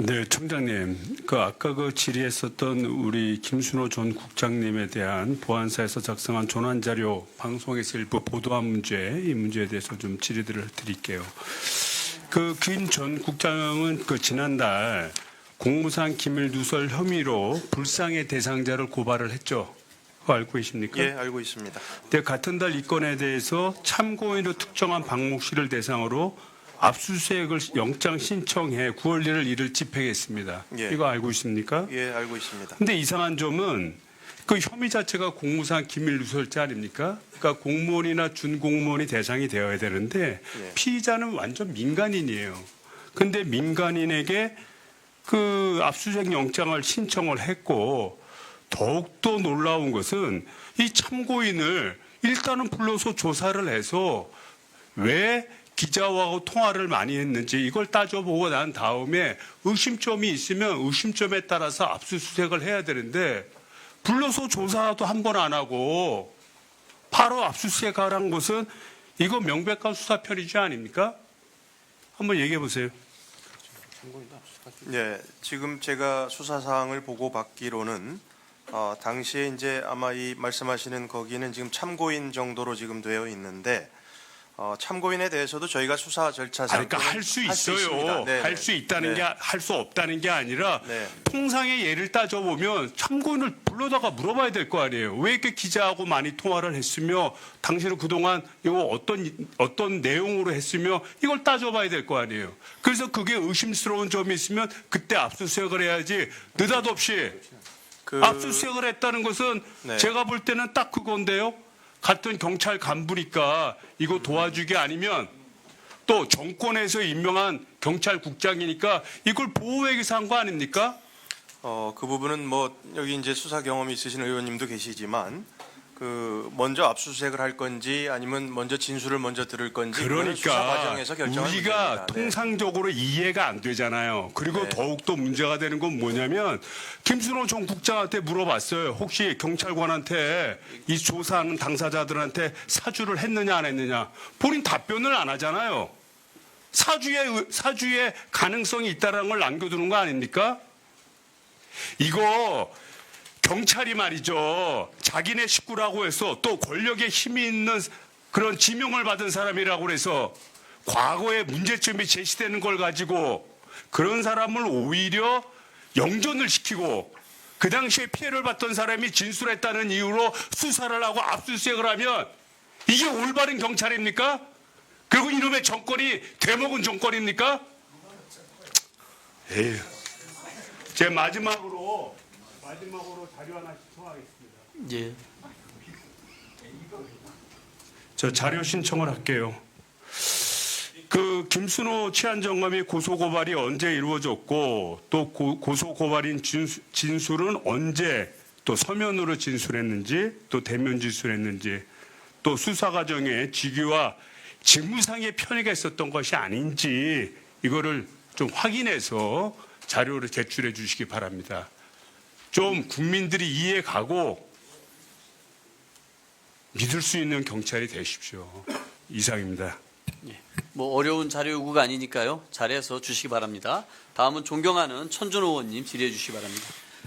네, 청장님. 그 아까 그 질의했었던 우리 김순호 전 국장님에 대한 보안사에서 작성한 전환 자료 방송에서 일부 보도한 문제, 이 문제에 대해서 좀 질의들을 드릴게요. 그 김 전 국장은 그 지난달 공무상 기밀 누설 혐의로 불상의 대상자를 고발을 했죠. 그거 알고 계십니까? 예, 알고 있습니다. 근데 같은 달 이 건에 대해서 참고인으로 특정한 박목 씨를 대상으로 압수수색을 영장 신청해 9월 1일 이를 집행했습니다. 예. 이거 알고 있습니까? 예, 알고 있습니다. 근데 이상한 점은 그 혐의 자체가 공무상 기밀 누설죄 아닙니까? 그러니까 공무원이나 준공무원이 대상이 되어야 되는데 예. 피의자는 완전 민간인이에요. 근데 민간인에게 그 압수수색 영장을 신청을 했고 더욱더 놀라운 것은 이 참고인을 일단은 불러서 조사를 해서 왜 기자하고 통화를 많이 했는지 이걸 따져보고 난 다음에 의심점이 있으면 의심점에 따라서 압수수색을 해야 되는데 불러서 조사도 한 번 안 하고 바로 압수수색하라는 것은 이거 명백한 수사 편의지 아닙니까? 한번 얘기해 보세요. 예, 지금 제가 수사 사항을 보고 받기로는 어, 당시에 이제 아마 이 말씀하시는 거기는 지금 참고인 정도로 지금 되어 있는데 어, 참고인에 대해서도 저희가 수사 절차상 아, 그러니까 할 수 있어요. 할 수 있다는 게 할 수 없다는 게 아니라 네. 통상의 예를 따져 보면 참고인을 불러다가 물어봐야 될 거 아니에요. 왜 이렇게 기자하고 많이 통화를 했으며 당신은 그동안 이거 어떤 어떤 내용으로 했으며 이걸 따져봐야 될 거 아니에요. 그래서 그게 의심스러운 점이 있으면 그때 압수수색을 해야지 느닷없이 그 압수수색을 했다는 것은 네. 제가 볼 때는 딱 그건데요. 같은 경찰 간부니까 이거 도와주기 아니면 또 정권에서 임명한 경찰국장이니까 이걸 보호하기 위해서 한거 아닙니까? 어, 그 부분은 뭐 여기 이제 수사 경험이 있으신 의원님도 계시지만 그 먼저 압수수색을 할 건지 아니면 먼저 진술을 먼저 들을 건지 그거는 수사 그러니까 과정에서 결정할 우리가. 네. 통상적으로 이해가 안 되잖아요. 그리고 네. 더욱더 문제가 되는 건 뭐냐면 김순호 전 국장한테 물어봤어요. 혹시 경찰관한테 이 조사하는 당사자들한테 사주를 했느냐 안 했느냐. 본인 답변을 안 하잖아요. 사주의 의- 사주의 가능성이 있다는 걸 남겨두는 거 아닙니까? 이거 경찰이 말이죠. 자기네 식구라고 해서 또 권력에 힘이 있는 그런 지명을 받은 사람이라고 해서 과거에 문제점이 제시되는 걸 가지고 그런 사람을 오히려 영전을 시키고 그 당시에 피해를 봤던 사람이 진술했다는 이유로 수사를 하고 압수수색을 하면 이게 올바른 경찰입니까? 그리고 이놈의 정권이 되먹은 정권입니까? 에휴. 제 마지막으로 마지막으로 자료 하나 신청하겠습니다. 예. 저 자료 신청을 할게요. 그 김순호 치안정감이 고소고발이 언제 이루어졌고 또 고, 고소고발인 진수, 진술은 언제 또 서면으로 진술했는지 또 대면 진술했는지 또 수사 과정에 직위와 직무상의 편의가 있었던 것이 아닌지 이거를 좀 확인해서 자료를 제출해 주시기 바랍니다. 좀 국민들이 이해 가고 믿을 수 있는 경찰이 되십시오. 이상입니다. 뭐 어려운 자료 요구가 아니니까요. 잘해서 주시기 바랍니다. 다음은 존경하는 천준 의원님 질의해 주시기 바랍니다.